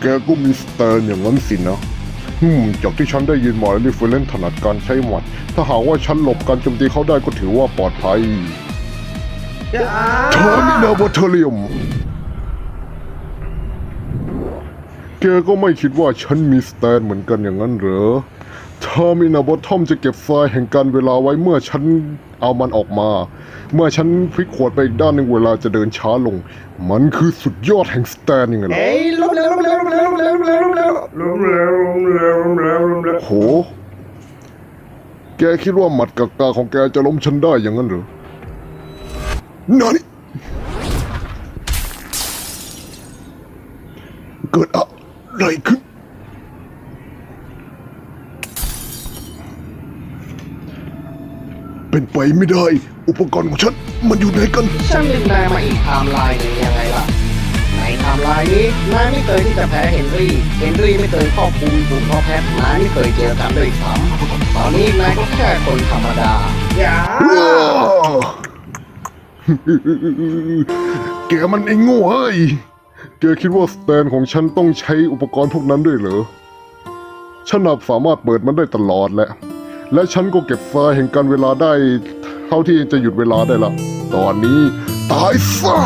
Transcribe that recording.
แกก็มีสเตนอย่างนั้นสินะอืมจากที่ฉันได้ยินมาลิเฟลนถนัดการใช้หมัด ถ้าหากว่าฉันหลบการโจมตีเขาได้ก็ถือว่าปลอดภัยเทอร์มินาบอเทเรียมแกก็ไม่คิดว่าฉันมีสแตนเหมือนกันอย่างนั้นเหรอ เทอร์มินาบอทอมจะเก็บทรายแห่งการเวลาไว้เมื่อฉันเอามันออกมา เมื่อฉันพลิกขวดไปอีกด้านหนึ่งเวลาจะเดินช้าลง มันคือสุดยอดแห่งสแตนยังไงล่ะเอ้ยล้มแล้วล้มแล้วล้มแล้วล้มแล้วล้มแล้วล้มแล้วล้มแล้วล้มแล้วล้มแล้วล้มแล้วโห แกคิดว่าหมัดกากาของแกจะล้มฉันได้อย่างนั้นเหรอนานี่เกิดอะไรขึ้น ไปไม่ได้ อุปกรณ์ของฉันมันอยู่ไหนกัน ฉันดึงนายมาอีกไทม์ไลน์หนึ่งยังไงล่ะ ในไทม์ไลน์นี้นายไม่เคยที่จะแพ้เฮนรี่ เฮนรี่ไม่เคยครอบคลุมกลุ่มพ่อแพทย์นายไม่เคยเจอกันด้วยซ้ำตอนนี้นายก็แค่คนธรรมดา อย่าแกมันไอ้โง่เฮ้ย แกคิดว่าสแตนของฉันต้องใช้อุปกรณ์พวกนั้นด้วยเหรอ ฉันนับสามารถเปิดมันได้ตลอดแหละ และฉันก็เก็บไฟล์แห่งการเวลาได้ เท่าที่จะหยุดเวลาได้ละ ตอนนี้ตายซะ